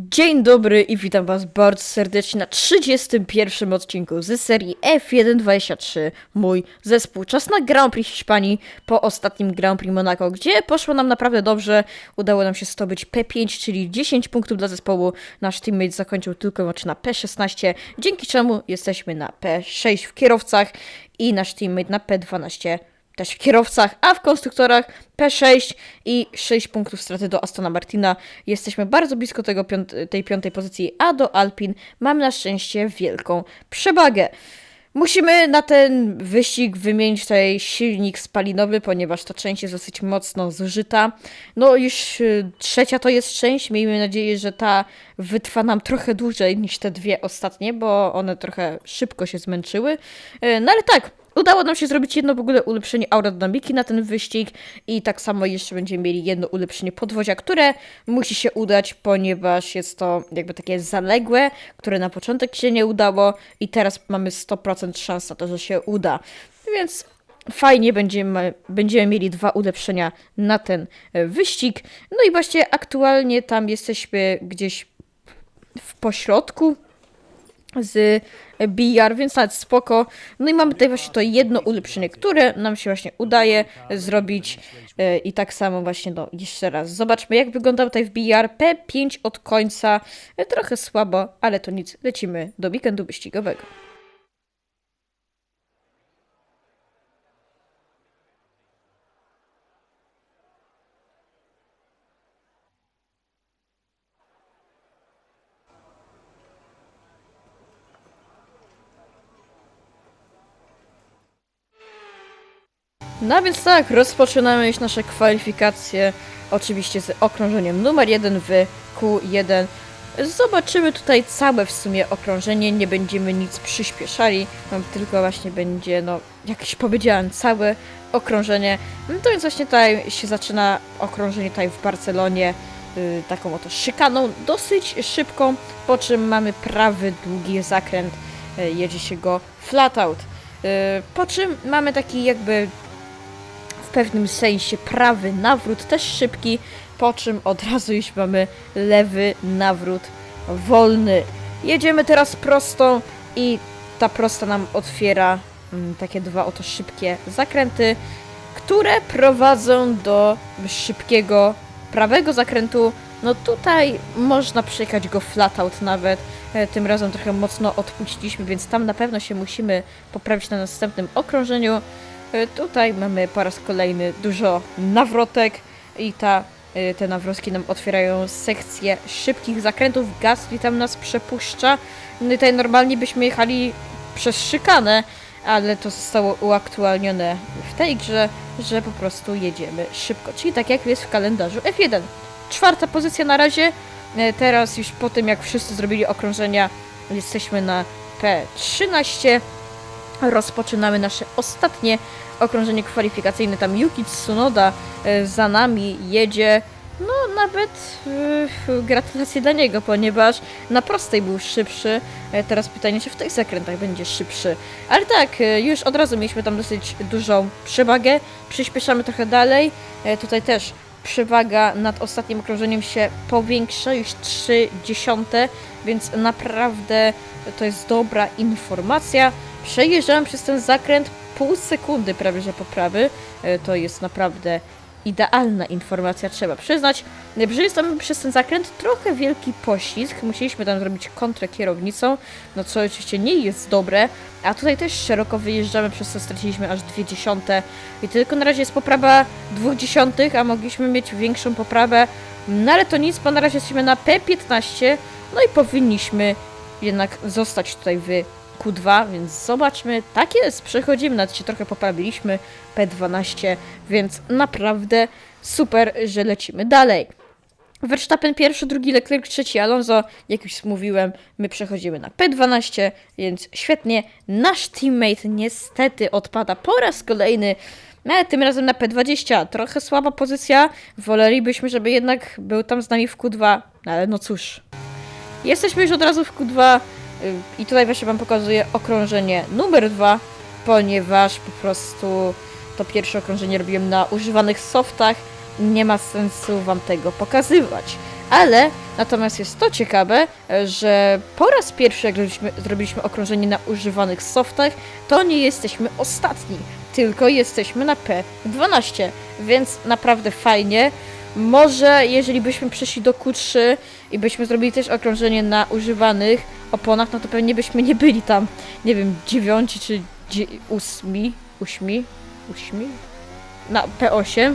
Dzień dobry i witam was bardzo serdecznie na 31 odcinku z serii F123, mój zespół. Czas na Grand Prix Hiszpanii po ostatnim Grand Prix Monaco, gdzie poszło nam naprawdę dobrze. Udało nam się zdobyć P5, czyli 10 punktów dla zespołu. Nasz teammate zakończył tylko wyłącznie na P16, dzięki czemu jesteśmy na P6 w kierowcach i nasz teammate na P12 też w kierowcach, a w konstruktorach P6 i 6 punktów straty do Astona Martina. Jesteśmy bardzo blisko tego tej piątej pozycji, a do Alpin mamy na szczęście wielką przewagę. Musimy na ten wyścig wymienić tutaj silnik spalinowy, ponieważ ta część jest dosyć mocno zużyta. No już y, trzecia to jest część, miejmy nadzieję, że ta wytrwa nam trochę dłużej niż te dwie ostatnie, bo one trochę szybko się zmęczyły. Y, No ale tak, Udało nam się zrobić jedno w ogóle ulepszenie aerodynamiki na ten wyścig i tak samo jeszcze będziemy mieli jedno ulepszenie podwozia, które musi się udać, ponieważ jest to jakby takie zaległe, które na początek się nie udało i teraz mamy 100% szans na to, że się uda. Więc fajnie będziemy, będziemy mieli dwa ulepszenia na ten e, wyścig. No i właśnie aktualnie tam jesteśmy gdzieś w pośrodku z BR, więc nawet spoko. No i mamy tutaj właśnie to jedno ulepszenie, które nam się właśnie udaje zrobić e, i tak samo właśnie, no jeszcze raz, zobaczmy jak wygląda tutaj w BR, P5 od końca, E, trochę słabo, ale to nic, lecimy do weekendu wyścigowego. No więc tak, rozpoczynamy już nasze kwalifikacje, oczywiście z okrążeniem numer 1 w Q1. Zobaczymy tutaj całe w sumie okrążenie, nie będziemy nic przyspieszali, tylko właśnie będzie, no, jak już powiedziałem, całe okrążenie. No to więc właśnie tutaj się zaczyna okrążenie tutaj w Barcelonie, y, taką oto szykaną, dosyć szybką, po czym mamy prawy, długi zakręt, y, jedzie się go flat out. Y, po czym mamy taki jakby w pewnym sensie prawy nawrót, też szybki, po czym od razu już mamy lewy nawrót wolny. Jedziemy teraz prostą i ta prosta nam otwiera mm, takie dwa oto szybkie zakręty, które prowadzą do szybkiego prawego zakrętu. No tutaj można przejechać go flat out nawet. E, Tym razem trochę mocno odpuściliśmy, więc tam na pewno się musimy poprawić na następnym okrążeniu. E, Tutaj mamy po raz kolejny dużo nawrotek i ta, e, te nawrotki nam otwierają sekcję szybkich zakrętów. Gasly tam nas przepuszcza. No tutaj normalnie byśmy jechali przez szykanę, ale to zostało uaktualnione w tej grze, że po prostu jedziemy szybko. Czyli tak jak jest w kalendarzu F1. Czwarta pozycja na razie. E, Teraz już po tym jak wszyscy zrobili okrążenia jesteśmy na P13 rozpoczynamy nasze ostatnie okrążenie kwalifikacyjne. Tam Yuki Tsunoda e, za nami jedzie. No, nawet e, gratulacje dla niego, ponieważ na prostej był szybszy. E, teraz pytanie, czy w tych zakrętach będzie szybszy. Ale tak, już od razu mieliśmy tam dosyć dużą przewagę. Przyspieszamy trochę dalej. Tutaj też przewaga nad ostatnim okrążeniem się powiększa, już 3 dziesiąte, więc naprawdę to jest dobra informacja. Przejeżdżałem przez ten zakręt pół sekundy prawie że poprawy. E, To jest naprawdę idealna informacja, trzeba przyznać. E, Przejeżdżamy przez ten zakręt trochę wielki poślizg. Musieliśmy tam zrobić kontrę kierownicą, no co oczywiście nie jest dobre. A tutaj też szeroko wyjeżdżamy, przez co straciliśmy aż dwie dziesiąte. I tylko na razie jest poprawa dwóch dziesiątych, a mogliśmy mieć większą poprawę. No ale to nic, bo na razie jesteśmy na P15, no i powinniśmy jednak zostać tutaj w Q2, więc zobaczmy. Tak jest, przechodzimy, nawet się trochę poprawiliśmy, P12, więc naprawdę super, że lecimy dalej. Verstappen pierwszy, drugi Leclerc, trzeci Alonso. Jak już mówiłem, my przechodzimy na P12, więc świetnie. Nasz teammate niestety odpada po raz kolejny, no ale tym razem na P20. Trochę słaba pozycja. Wolelibyśmy, żeby jednak był tam z nami w Q2, no ale no cóż. Jesteśmy już od razu w Q2 y, i tutaj właśnie Wam pokazuję okrążenie numer 2, ponieważ po prostu to pierwsze okrążenie robiłem na używanych softach. Nie ma sensu Wam tego pokazywać. Ale natomiast jest to ciekawe, że po raz pierwszy, jak zrobiliśmy, zrobiliśmy okrążenie na używanych softach, to nie jesteśmy ostatni, tylko jesteśmy na P12, więc naprawdę fajnie. Może jeżeli byśmy przeszli do Q3 i byśmy zrobili też okrążenie na używanych oponach, no to pewnie byśmy nie byli tam, nie wiem, dziewiąci czy ósmi, ósmi, ósmi? Na P8,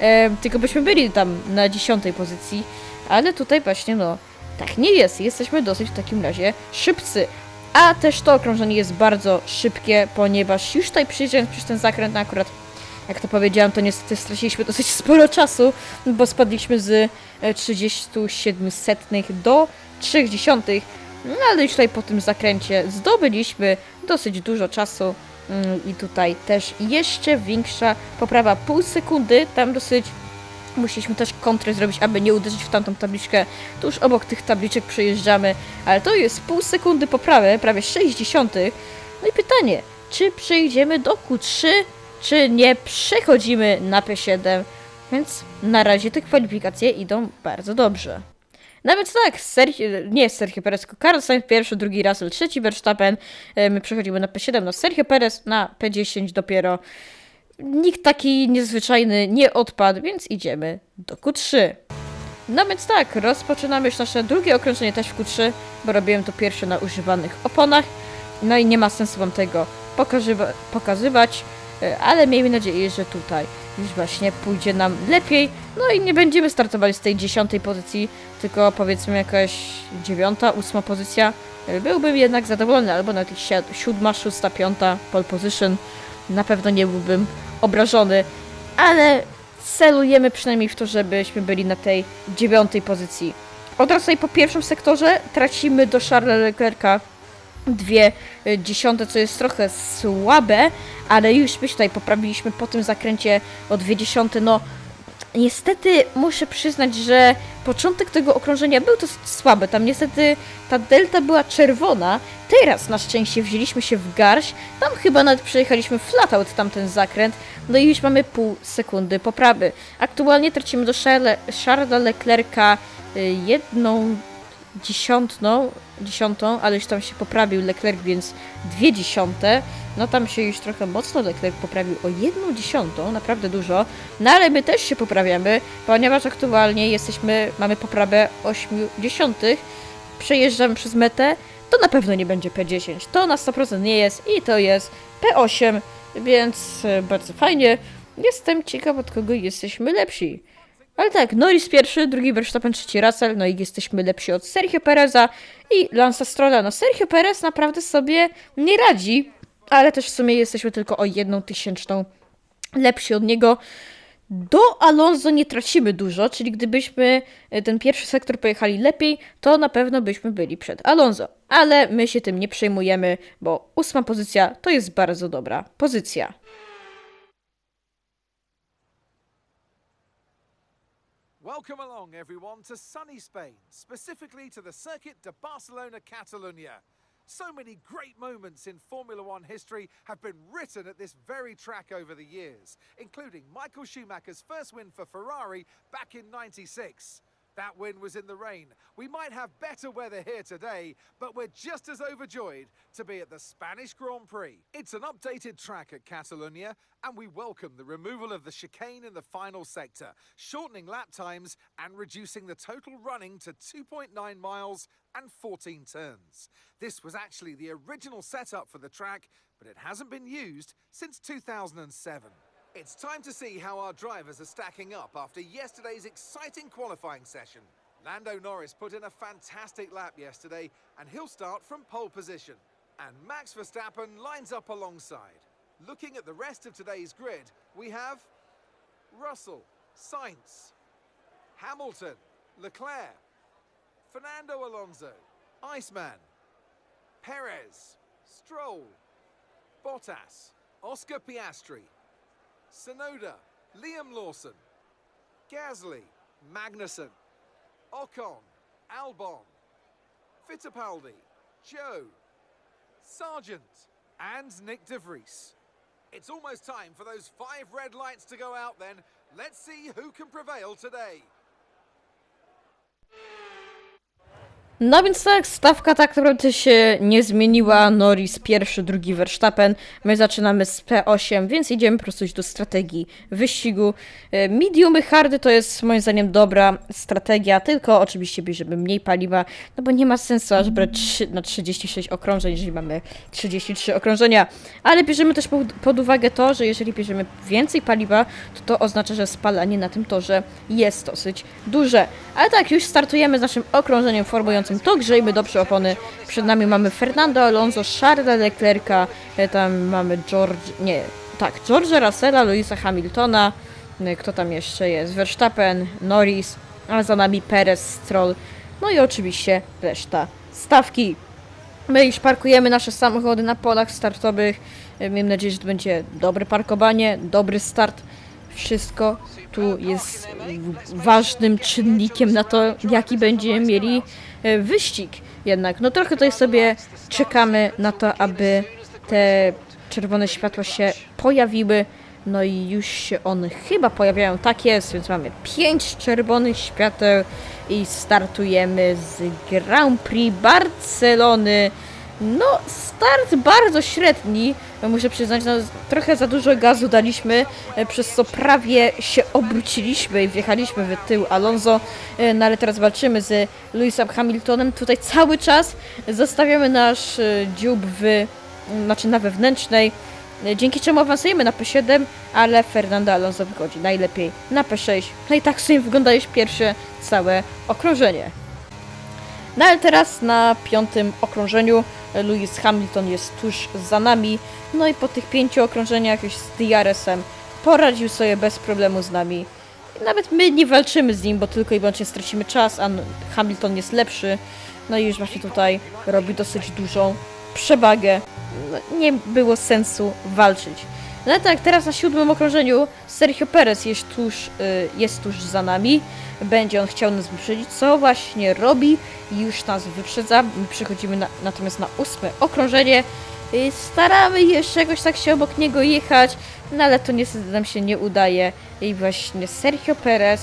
e, tylko byśmy byli tam na dziesiątej pozycji, ale tutaj właśnie no, tak nie jest, jesteśmy dosyć w takim razie szybcy. A też to okrążenie jest bardzo szybkie, ponieważ już tutaj przyjeżdżając przez ten zakręt, no akurat jak to powiedziałam, to niestety straciliśmy dosyć sporo czasu, bo spadliśmy z e, 37 setnych do 30. No ale już tutaj po tym zakręcie zdobyliśmy dosyć dużo czasu mm, i tutaj też jeszcze większa poprawa pół sekundy, tam dosyć musieliśmy też kontrę zrobić, aby nie uderzyć w tamtą tabliczkę. Tuż obok tych tabliczek przejeżdżamy, ale to jest pół sekundy poprawy, prawie 60. No i pytanie, czy przejdziemy do Q3, czy nie przechodzimy na P7? Więc na razie te kwalifikacje idą bardzo dobrze. Nawet tak, Sergio, nie Sergio Perez, tylko Carlos Sainz pierwszy, drugi Russell, trzeci Verstappen, e, my przechodzimy na P7, no Sergio Perez na P10 dopiero. Nikt taki niezwyczajny nie odpadł, więc idziemy do Q3. No więc tak, rozpoczynamy już nasze drugie okrążenie też w Q3, bo robiłem to pierwsze na używanych oponach. No i nie ma sensu wam tego pokazywa- pokazywać, ale miejmy nadzieję, że tutaj już właśnie pójdzie nam lepiej. No i nie będziemy startowali z tej dziesiątej pozycji, tylko powiedzmy jakaś dziewiąta, ósma pozycja. E, Byłbym jednak zadowolony, albo nawet siódma, szósta, piąta pole position. Na pewno nie byłbym obrażony, ale celujemy przynajmniej w to, żebyśmy byli na tej dziewiątej pozycji. Od razu po pierwszym sektorze tracimy do Charlesa Leclerca dwie y, dziesiąte, co jest trochę słabe, ale już my się tutaj poprawiliśmy po tym zakręcie o dwie dziesiąte, no niestety muszę przyznać, że początek tego okrążenia był dosyć słaby, tam niestety ta delta była czerwona, teraz na szczęście wzięliśmy się w garść, tam chyba nawet przejechaliśmy flat out tamten zakręt, no i już mamy pół sekundy poprawy. Aktualnie tracimy do Charle- Charlesa Leclerca y, jedną dziesiątną, dziesiątą, ale już tam się poprawił Leclerc, więc dwie dziesiąte. No tam się już trochę mocno Leclerc poprawił o jedną dziesiątą, naprawdę dużo. No ale my też się poprawiamy, ponieważ aktualnie jesteśmy, mamy poprawę 8 dziesiątych. Przejeżdżamy przez metę, to na pewno nie będzie P10. To na 100% nie jest i to jest P8, więc e, bardzo fajnie. Jestem ciekaw, od kogo jesteśmy lepsi. Ale tak, Norris pierwszy, drugi Verstappen, trzeci Russell, no i jesteśmy lepsi od Sergio Pereza i Lansa Strolla. No Sergio Perez naprawdę sobie nie radzi, ale też w sumie jesteśmy tylko o jedną tysięczną lepsi od niego. Do Alonso nie tracimy dużo, czyli gdybyśmy e, ten pierwszy sektor pojechali lepiej, to na pewno byśmy byli przed Alonso. Ale my się tym nie przejmujemy, bo ósma pozycja to jest bardzo dobra pozycja. Welcome along, everyone, to sunny Spain, specifically to the Circuit de Barcelona Catalunya. So many great moments in Formula One history have been written at this very track over the years, including Michael Schumacher's first win for Ferrari back in 96. That win was in the rain. We might have better weather here today, but we're just as overjoyed to be at the Spanish Grand Prix. It's an updated track at Catalonia, and we welcome the removal of the chicane in the final sector, shortening lap times and reducing the total running to 2.9 miles and 14 turns. This was actually the original setup for the track, but it hasn't been used since 2007. It's time to see how our drivers are stacking up after yesterday's exciting qualifying session. Lando Norris put in a fantastic lap yesterday, and he'll start from pole position. And Max Verstappen lines up alongside. Looking at the rest of today's grid, we have Russell, Sainz, Hamilton, Leclerc, Fernando Alonso, Iceman, Perez, Stroll, Bottas, Oscar Piastri, Sonoda, Liam Lawson, Gasly, Magnussen, Ocon, Albon, Fittipaldi, Joe, Sargent, and Nick De Vries. It's almost time for those five red lights to go out then. Let's see who can prevail today. No więc tak, stawka tak naprawdę się nie zmieniła. Norris pierwszy, drugi Verstappen. My zaczynamy z P8, więc idziemy po prostu do strategii wyścigu. E, Mediumy hardy to jest moim zdaniem dobra strategia, tylko oczywiście bierzemy mniej paliwa, no bo nie ma sensu aż brać na 36 okrążeń, jeżeli mamy 33 okrążenia. Ale bierzemy też pod uwagę to, że jeżeli bierzemy więcej paliwa, to to oznacza, że spalanie na tym torze jest dosyć duże. Ale tak, już startujemy z naszym okrążeniem formującym to grzejmy dobrze opony. Przed nami mamy Fernando Alonso, Charlesa Leclerca, e, tam mamy George, nie, tak, George'a Russella, Louisa Hamiltona, e, kto tam jeszcze jest, Verstappen, Norris, a za nami Perez, Stroll, no i oczywiście reszta stawki. My już parkujemy nasze samochody na polach startowych. E, Miejmy nadzieję, że to będzie dobre parkowanie, dobry start. Wszystko tu jest ważnym czynnikiem na to, jaki będziemy mieli wyścig. Jednak, no trochę tutaj sobie czekamy na to, aby te czerwone światła się pojawiły. No i już się one chyba pojawiają. Tak jest, więc mamy pięć czerwonych świateł i startujemy z Grand Prix Barcelony. No, start bardzo średni. Muszę przyznać, no, trochę za dużo gazu daliśmy, e, przez co prawie się obróciliśmy i wjechaliśmy w tył Alonso. E, No ale teraz walczymy z Lewisem Hamiltonem. Tutaj cały czas zostawiamy nasz e, dziób w, znaczy na wewnętrznej, dzięki czemu awansujemy na P7, ale Fernando Alonso wychodzi najlepiej na P6. No i tak sobie wygląda już pierwsze całe okrążenie. No ale teraz na piątym okrążeniu Lewis Hamilton jest tuż za nami. No i po tych pięciu okrążeniach już z DRS-em poradził sobie bez problemu z nami. Nawet my nie walczymy z nim, bo tylko i wyłącznie stracimy czas, a Hamilton jest lepszy. No i już właśnie tutaj robi dosyć dużą przewagę. No, nie było sensu walczyć. No tak, teraz na siódmym okrążeniu Sergio Perez jest tuż, y, jest tuż za nami. Będzie on chciał nas wyprzedzić, co właśnie robi. Już nas wyprzedza. My przechodzimy na, natomiast na ósme okrążenie. Y, Staramy jeszcze jakoś tak się obok niego jechać, no ale to niestety nam się nie udaje. I właśnie Sergio Perez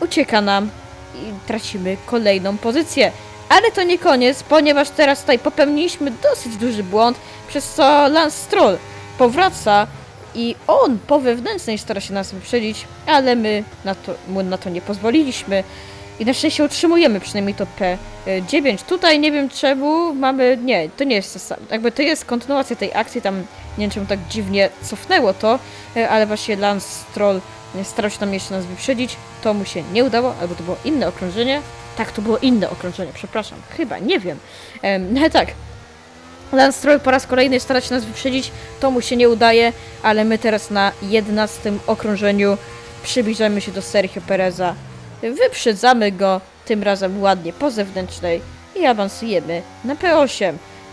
ucieka nam i tracimy kolejną pozycję. Ale to nie koniec, ponieważ teraz tutaj popełniliśmy dosyć duży błąd, przez co Lance Stroll powraca i on po wewnętrznej stara się nas wyprzedzić, ale my na to, mu na to nie pozwoliliśmy. I na szczęście utrzymujemy przynajmniej to P9. Tutaj nie wiem czemu mamy. Nie, to nie jest to. Jakby to jest kontynuacja tej akcji, tam nie wiem czemu tak dziwnie cofnęło to, e, ale właśnie Lance Stroll e, starał się tam jeszcze nas wyprzedzić. To mu się nie udało, albo to było inne okrążenie. Tak, to było inne okrążenie, przepraszam. Chyba, nie wiem. Em, ale tak. Lance Stroll po raz kolejny stara się nas wyprzedzić, to mu się nie udaje, ale my teraz na 11 okrążeniu przybliżamy się do Sergio Pereza. Wyprzedzamy go, tym razem ładnie po zewnętrznej i awansujemy na P8.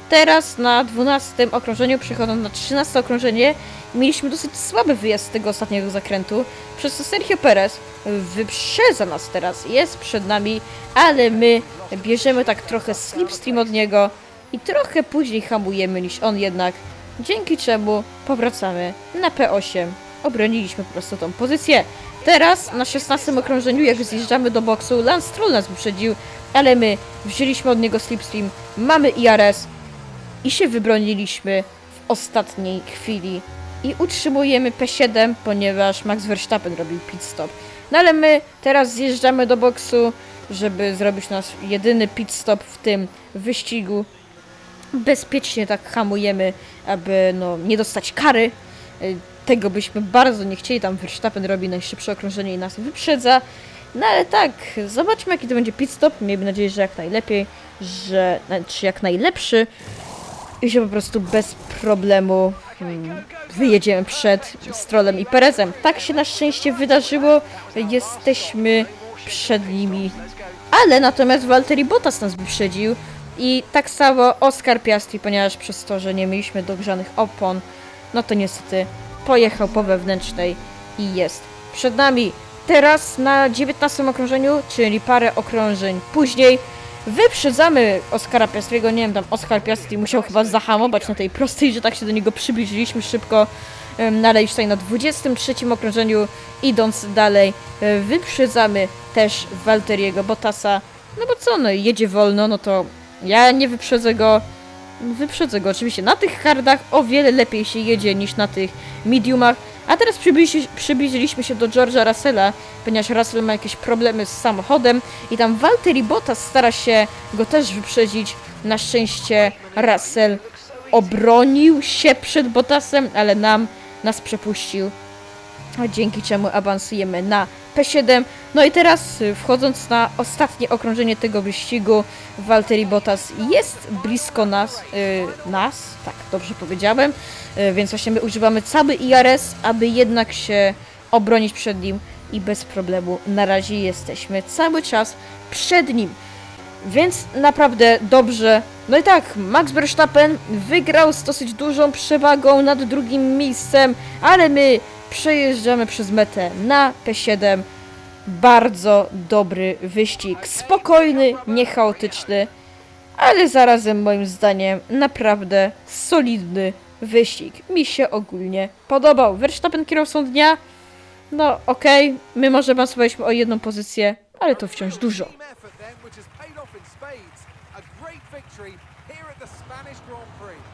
Teraz na 12 okrążeniu, przechodząc na 13 okrążenie, mieliśmy dosyć słaby wyjazd z tego ostatniego zakrętu, przez co Sergio Perez wyprzedza nas teraz, jest przed nami, ale my bierzemy tak trochę slipstream od niego i trochę później hamujemy niż on jednak, dzięki czemu powracamy na P8. Obroniliśmy po prostu tą pozycję. Teraz na 16 okrążeniu, jak zjeżdżamy do boksu, Lance Stroll nas wyprzedził, ale my wzięliśmy od niego slipstream, mamy IRS i się wybroniliśmy w ostatniej chwili. I utrzymujemy P7, ponieważ Max Verstappen robił pit stop. No ale my teraz zjeżdżamy do boksu, żeby zrobić nasz jedyny pit stop w tym wyścigu. Bezpiecznie tak hamujemy, aby no, nie dostać kary. Y, Tego byśmy bardzo nie chcieli. Tam Verstappen robi najszybsze okrążenie i nas wyprzedza. No ale tak, zobaczmy jaki to będzie pit stop. Miejmy nadzieję, że jak najlepiej, że czy jak najlepszy i się po prostu bez problemu mm, wyjedziemy przed Strolem i Perezem. Tak się na szczęście wydarzyło. Jesteśmy przed nimi. Ale natomiast Valtteri Bottas nas wyprzedził i tak samo Oscar Piastri, ponieważ przez to, że nie mieliśmy dogrzanych opon, no to niestety pojechał po wewnętrznej i jest przed nami. Teraz na 19 okrążeniu, czyli parę okrążeń później, wyprzedzamy Oskara Piastriego. Nie wiem, tam Oskar Piastri musiał chyba zahamować na tej prostej, że tak się do niego przybliżyliśmy szybko. Ale już tutaj na 23 okrążeniu, idąc dalej, e, wyprzedzamy też Walteriego Bottasa No bo co, no jedzie wolno, no to ja nie wyprzedzę go. Wyprzedzę go oczywiście. Na tych hardach o wiele lepiej się jedzie niż na tych mediumach. A teraz przybliżyliśmy, się do George'a Russella, ponieważ Russell ma jakieś problemy z samochodem i tam Valtteri Bottas stara się go też wyprzedzić. Na szczęście Russell obronił się przed Bottasem, ale nam nas przepuścił. Dzięki czemu awansujemy na P7. No i teraz y, wchodząc na ostatnie okrążenie tego wyścigu, Valtteri Bottas jest blisko nas, y, nas, tak dobrze powiedziałem, y, więc właśnie my używamy cały IRS, aby jednak się obronić przed nim i bez problemu na razie jesteśmy cały czas przed nim. Więc naprawdę dobrze. No i tak, Max Verstappen wygrał z dosyć dużą przewagą nad drugim miejscem, ale my przejeżdżamy przez metę na P7. Bardzo dobry wyścig. Spokojny, niechaotyczny, ale zarazem moim zdaniem naprawdę solidny wyścig. Mi się ogólnie podobał. Verstappen kierowcą dnia? No okej, my może awansowaliśmy o jedną pozycję, ale to wciąż dużo. Great victory here at the Spanish Grand Prix.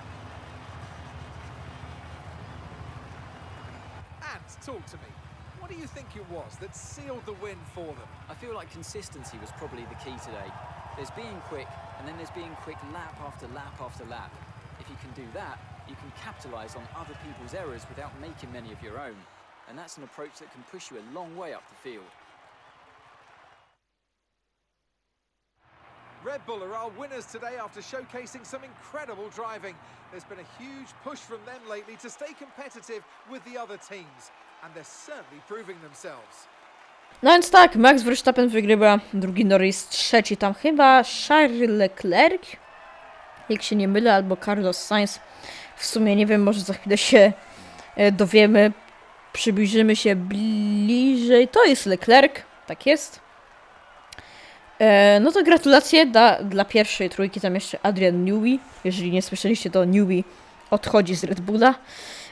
Talk to me. What do you think it was that sealed the win for them? I feel like consistency was probably the key today. There's being quick, and then there's being quick lap after lap after lap. If you can do that, you can capitalise on other people's errors without making many of your own. And that's an approach that can push you a long way up the field. Red Bull are our winners today after showcasing some incredible driving. There's been a huge push from them lately to stay competitive with the other teams, No więc tak, Max Verstappen wygrywa, drugi Norris, trzeci tam chyba Charles Leclerc, jak się nie mylę, albo Carlos Sainz. W sumie nie wiem, może za chwilę się e, dowiemy, przybliżymy się bliżej. To jest Leclerc, tak jest. E, no to gratulacje dla, dla pierwszej trójki, tam jeszcze Adrian Newey. Jeżeli nie słyszeliście, to Newey odchodzi z Red Bulla.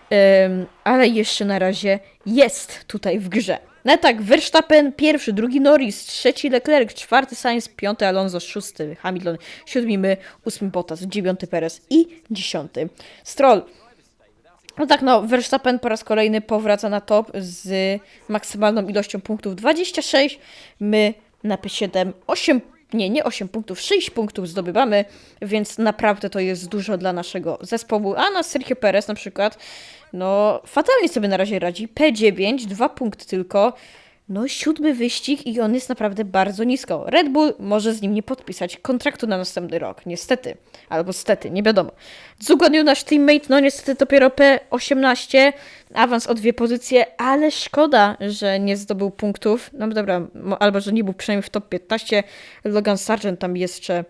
Em, ale jeszcze na razie jest tutaj w grze. No tak, Verstappen pierwszy, drugi Norris, trzeci Leclerc, czwarty Sainz, piąty Alonso, szósty Hamilton, siódmy my, ósmy Bottas, dziewiąty Perez i dziesiąty Stroll. No tak, no, Verstappen po raz kolejny powraca na top z maksymalną ilością punktów 26. My na P7 8, nie, nie 8 punktów, 6 punktów zdobywamy, więc naprawdę to jest dużo dla naszego zespołu. A na Sergio Perez na przykład, no, fatalnie sobie na razie radzi. P9, 2 punkty tylko. No, siódmy wyścig i on jest naprawdę bardzo nisko. Red Bull może z nim nie podpisać kontraktu na następny rok, niestety. Albo stety, nie wiadomo. Zugonił nasz teammate, no niestety dopiero P18, awans o dwie pozycje, ale szkoda, że nie zdobył punktów. No dobra, albo że nie był przynajmniej w top 15. Logan Sargent tam jeszcze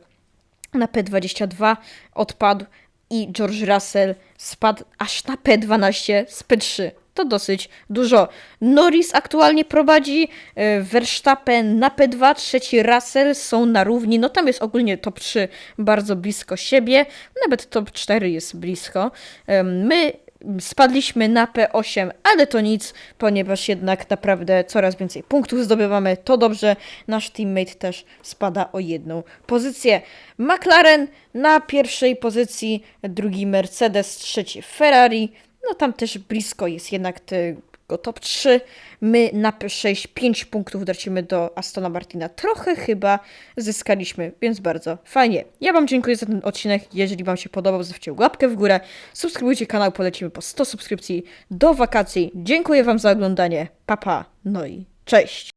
na P22 odpadł i George Russell spadł aż na P12 z P3. To dosyć dużo. Norris aktualnie prowadzi, e, Verstappen na P2, trzeci Russell są na równi. No tam jest ogólnie top 3 bardzo blisko siebie, nawet top 4 jest blisko. My spadliśmy na P8, ale to nic, ponieważ jednak naprawdę coraz więcej punktów zdobywamy. To dobrze, nasz teammate też spada o jedną pozycję. McLaren na pierwszej pozycji, drugi Mercedes, trzeci Ferrari. No tam też blisko jest jednak tego top 3. My na P6 5 punktów tracimy do Astona Martina. Trochę chyba zyskaliśmy, więc bardzo fajnie. Ja Wam dziękuję za ten odcinek. Jeżeli Wam się podobał, zostawcie łapkę w górę. Subskrybujcie kanał, polecimy po 100 subskrypcji do wakacji. Dziękuję Wam za oglądanie. Papa, pa. no i cześć.